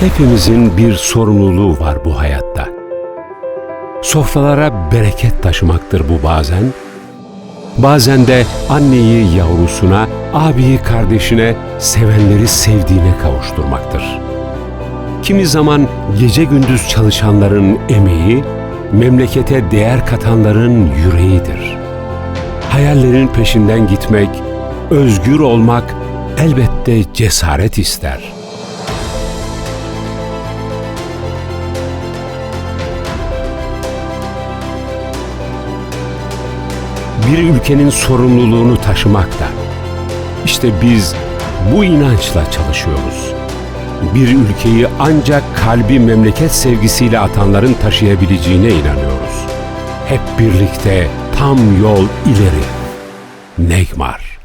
Hepimizin bir sorumluluğu var bu hayatta. Sofralara bereket taşımaktır bu bazen. Bazen de anneyi yavrusuna, abiyi kardeşine, sevenleri sevdiğine kavuşturmaktır. Kimi zaman gece gündüz çalışanların emeği, memlekete değer katanların yüreğidir. Hayallerin peşinden gitmek, özgür olmak elbette cesaret ister. Bir ülkenin sorumluluğunu taşımak da. İşte biz bu inançla çalışıyoruz. Bir ülkeyi ancak kalbi memleket sevgisiyle atanların taşıyabileceğine inanıyoruz. Hep birlikte tam yol ileri. Neymar